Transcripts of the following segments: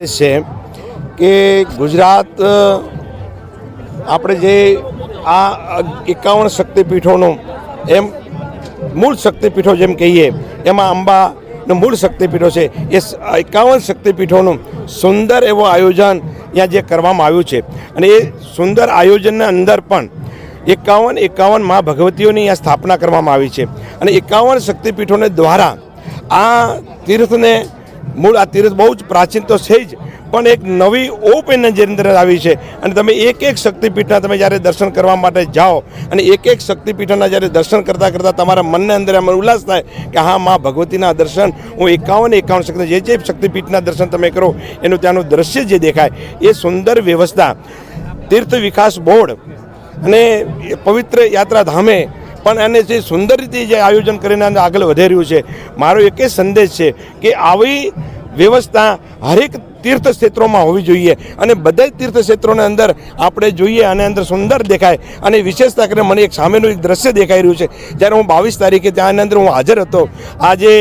છે કે ગુજરાત આપણે જે આ એકાવન શક્તિપીઠોનું એમ મૂળ શક્તિપીઠો જેમ કહીએ, એમાં અંબાનો મૂળ શક્તિપીઠો છે, એ એકાવન શક્તિપીઠોનું સુંદર એવો આયોજન ત્યાં જે કરવામાં આવ્યું છે. અને એ સુંદર આયોજનના અંદર પણ એકાવન એકાવન મા ભગવતીઓની અહીંયા સ્થાપના કરવામાં આવી છે. અને એકાવન શક્તિપીઠોને દ્વારા આ તીર્થને મૂળ આ તીર્થ બહુ જ પ્રાચીન તો છે જ, પણ એક નવી ઓપ એની અંદર આવી છે. અને તમે એક એક શક્તિપીઠના તમે જ્યારે દર્શન કરવા માટે જાઓ, અને એક એક શક્તિપીઠના જ્યારે દર્શન કરતાં કરતાં તમારા મનને અંદર એમ ઉલ્લાસ થાય કે હા, મા ભગવતીના દર્શન, હું એકાવન એકાવન શક્તિ, જે જે શક્તિપીઠના દર્શન તમે કરો, એનું ત્યાંનું દ્રશ્ય જે દેખાય, એ સુંદર વ્યવસ્થા. તીર્થ વિકાસ બોર્ડ અને પવિત્ર યાત્રા ધામે પણ એને જે સુંદર રીતે જે આયોજન કરીને આગળ વધી રહ્યું છે, મારો એક જ સંદેશ છે કે આવી વ્યવસ્થા હરેક તીર્થ ક્ષેત્રોમાં હોવી જોઈએ અને બધા જ તીર્થ ક્ષેત્રોની અંદર આપણે જોઈએ અને અંદર સુંદર દેખાય અને વિશેષતા કરીને મને એક સામેનું એક દ્રશ્ય દેખાઈ રહ્યું છે. જ્યારે હું બાવીસ તારીખે ત્યાંની અંદર હું હાજર હતો, આજે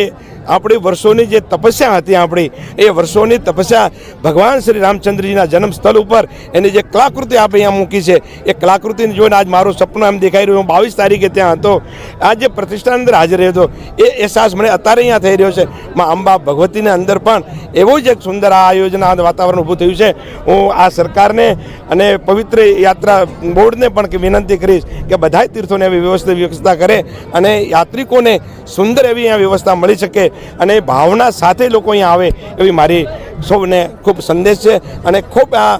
આપણી વર્ષોની જે તપસ્યા હતી આપણી, એ વર્ષોની તપસ્યા ભગવાન શ્રી રામચંદ્રજીના જન્મ સ્થળ ઉપર એની જે કલાકૃતિ આપણે અહીંયા મૂકી છે, એ કલાકૃતિને જોઈને આજ મારું સપનું એમ દેખાઈ રહ્યું. હું બાવીસ તારીખે ત્યાં હતો. આ જે પ્રતિષ્ઠાની અંદર હાજર રહ્યો હતો, એ અહેસાસ મને અત્યારે અહીંયા થઈ રહ્યો છે. માં અંબા ભગવતીની અંદર પણ એવું જ એક સુંદર આ આયોજન વાતાવરણ ઊભું થયું છે. હું આ સરકારને અને પવિત્ર યાત્રા બોર્ડને પણ વિનંતી કરીશ કે બધાય તીર્થોને એવી વ્યવસ્થા વ્યવસ્થા કરે અને યાત્રિકોને સુંદર એવી અહીંયા વ્યવસ્થા મળી શકે. અને ભાવના સાથે લોકો અહીંયા આવે એવી મારી સૌને ખૂબ સંદેશ છે અને ખૂબ આ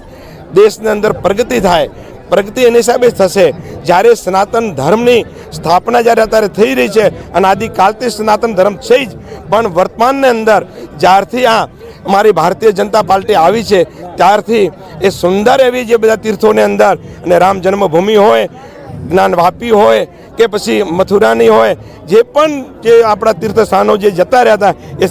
દેશની અંદર પ્રગતિ થાય. પ્રગતિ એની હિસાબે થશે. જ્યારે સનાતન ધર્મની સ્થાપના જ્યારે અત્યારે થઈ રહી છે અને આદિકાલથી સનાતન ધર્મ છે જ, પણ વર્તમાનની અંદર જ્યારથી આ અમારી ભારતીય જનતા પાર્ટી આવી છે, ત્યારથી એ સુંદર એવી જે બધા તીર્થોની અંદર અને રામ જન્મભૂમિ હોય જ્ઞાન વાપી હોય કે પછી મથુરાની હોય, જે પણ જે આપણા તીર્થસ્થાનો જે જતા રહ્યા હતા, એ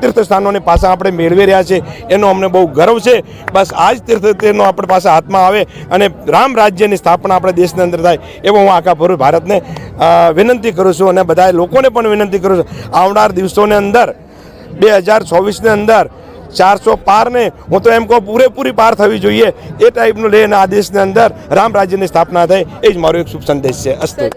તીર્થસ્થાનોને તીર્થ પાછા આપણે મેળવી રહ્યા છે. એનો અમને બહુ ગર્વ છે. બસ આ જ તીર્થનો આપણે પાસે હાથમાં આવે અને રામ રાજ્યની સ્થાપના આપણા દેશની અંદર થાય, એવો હું આખા પૂર્વ ભારતને વિનંતી કરું છું અને બધા લોકોને પણ વિનંતી કરું છું. આવનાર દિવસોની અંદર, બે હજાર ચોવીસની અંદર ચારસો પારને હું તો એમ કહું પૂરેપૂરી પાર થવી જોઈએ. એ ટાઈપનું લઈને આ દેશની અંદર રામ રાજ્યની સ્થાપના થાય એ જ મારો એક શુભ સંદેશ છે. અસ્તુ.